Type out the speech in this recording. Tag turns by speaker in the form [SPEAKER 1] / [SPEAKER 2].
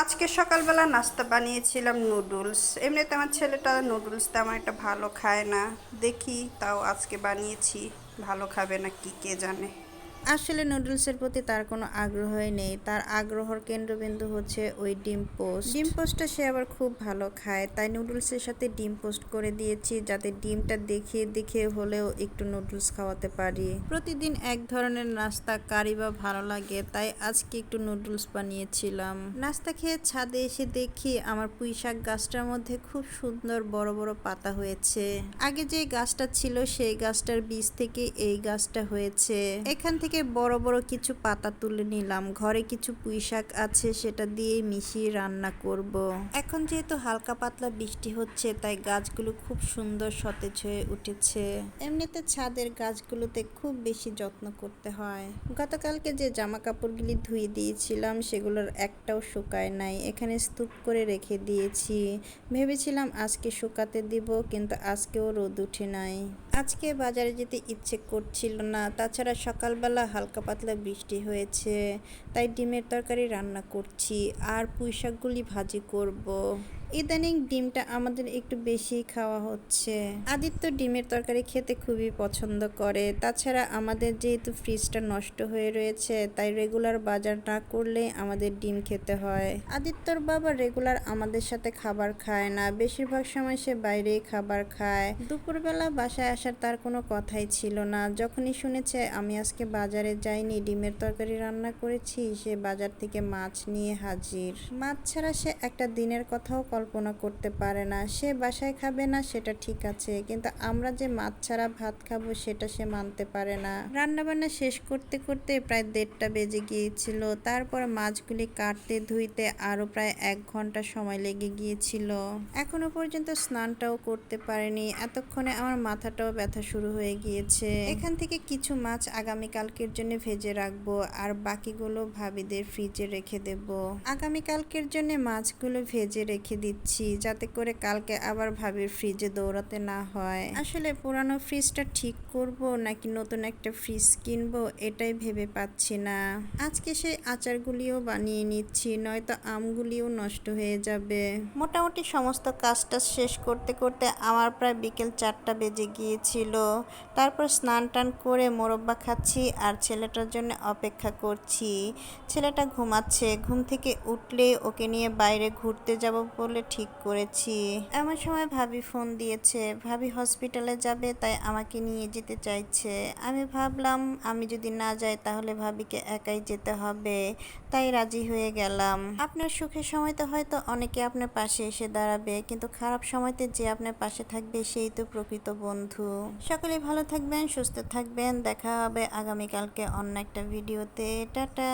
[SPEAKER 1] আজকে সকালবেলা নাস্তা বানিয়েছিলাম নুডলস। এমনিতে আমার ছেলেটা নুডলস তেমন একটা ভালো খায় না। দেখি তাও আজকে বানিয়েছি, ভালো খাবে না কি কে জানে।
[SPEAKER 2] আসলে নুডলসের প্রতি তার কোনো আগ্রহই নেই। তার আগ্রহর কেন্দ্রবিন্দু হচ্ছে ওই ডিম পোস্ট। ডিম পোস্টটা সে আবার খুব ভালো খায়। তাই নুডলসের সাথে ডিম পোস্ট করে দিয়েছি যাতে ডিমটা দেখে দেখে হলেও একটু নুডলস খাওয়াতে পারি। প্রতিদিন এক ধরনের নাস্তা কারি বা ভালো লাগে তাই আজকে একটু নুডলস বানিয়েছিলাম। নাস্তা খেয়ে ছাদে এসে দেখি আমার পুঁই শাক গাছটার মধ্যে খুব সুন্দর বড় বড় পাতা হয়েছে। আগে যে গাছটা ছিল সেই গাছটার বীজ থেকে এই গাছটা হয়েছে। এখান থেকে বড় বড় কিছু পাতা তুলে নিলাম। ঘরে কিছু পুঁই শাক আছে, সেটা দিয়ে মিশিয়ে রান্না করব। এখন যেহেতু হালকা পাতলা বৃষ্টি হচ্ছে, তাই গাছগুলো খুব সুন্দর সতেজ হয়ে উঠেছে। এমনিতে ছাদের গাছগুলোতে খুব বেশি যত্ন করতে হয়। গতকালকে যে জামা কাপড়গুলি ধুয়ে দিয়েছিলাম, সেগুলোর একটাও শুকায় নাই। এখানে স্তূপ করে রেখে দিয়েছি। ভেবেছিলাম আজকে শুকাতে দিব, কিন্তু আজকেও রোদ উঠে নাই। আজকে বাজারে যেতে ইচ্ছে করছিল না। তাছাড়া সকালবেলা হালকা পাতলা বৃষ্টি হয়েছে তাই ডিমের তরকারি রান্না করছি আর পুঁই শাকগুলি ভাজি করব। ইদানিং ডিমটা আমাদের একটু বেশি খাওয়া হচ্ছে। আদিত্য ডিমের তরকারি খেতে খুবই পছন্দ করে। তাছাড়া আমাদের যেহেতু ফ্রিজটা নষ্ট হয়ে রয়েছে, তাই রেগুলার বাজার না করলে আমাদের ডিম খেতে হয়। আদিত্যর বাবা রেগুলার আমাদের সাথে খাবার খায় না। বেশিরভাগ সময় সে বাইরেই খাবার খায়। দুপুরবেলা বাসায় আসার তার কোনো কথাই ছিল না। যখনই শুনেছে, আমি আজকে বাজারে যাইনি, ডিমের তরকারি রান্না করেছি সে বাজার থেকে মাছ নিয়ে হাজির। মাছ ছাড়া সে একটা দিনের কথাও কল্পনা করতে পারে না, সে বাসায় খাবে না, সেটা ঠিক আছে, কিন্তু আমরা যে মাছ ছাড়া ভাত খাব সেটা সে মানতে পারে না। রান্না বান্না শেষ করতে করতে প্রায় দেড়টা বেজে গিয়েছিল, তারপর মাছগুলি কাটতে ধুইতে আরও প্রায় এক ঘণ্টা সময় লেগে গিয়েছিল। এখনও পর্যন্ত স্নানটাও করতে পারেনি, এতক্ষণে আমার মাথাটাও ব্যথা শুরু হয়ে গিয়েছে। এখান থেকে কিছু মাছ আগামীকালকের জন্য ভেজে রাখব, আর বাকিগুলো ভাবিদের ফ্রিজে রেখে দেব। আগামীকালকের জন্য মাছগুলো ভেজে রেখে দিচ্ছি যাতে করে কালকে আবার ভাবির ফ্রিজে দৌড়াতে না হয়। আসলে পুরানো ফ্রিজটা ঠিক করব নাকি নতুন একটা ফ্রিজ কিনবো এটাই ভেবে পাচ্ছি না। আজকে সেই আচারগুলিও বানিয়ে নিচ্ছি, নয়তো আমগুলিও নষ্ট হয়ে যাবে। মোটামুটি সমস্ত কাজটা শেষ করতে করতে আমার প্রায় বিকেল চারটা বেজে গিয়েছিল। তারপর স্নান টান করে মোরব্বা খাচ্ছি আর ছেলেটার জন্য অপেক্ষা করছি। ছেলেটা ঘুমাচ্ছে, ঘুম থেকে উঠলে ওকে নিয়ে বাইরে ঘুরতে যাব বলে ঠিক করেছি। এমন সময় ভাবি ফোন দিয়েছে, ভাবি হসপিটালে যাবে, তাই আমাকে নিয়ে যেতে চাইছে। আমি ভাবলাম, আমি যদি না যাই তাহলে ভাবিকে একাই যেতে হবে, তাই রাজি হয়ে গেলাম। আপনার সুখের সময়তে হয়তো অনেকে আপনার পাশে এসে দাঁড়াবে, কিন্তু খারাপ সময়তে যে আপনার পাশে থাকবে সেই তো প্রকৃত বন্ধু। সকলে ভালো থাকবেন, সুস্থ থাকবেন, দেখা হবে আগামীকালকে অন্য একটা ভিডিওতে। টাটা!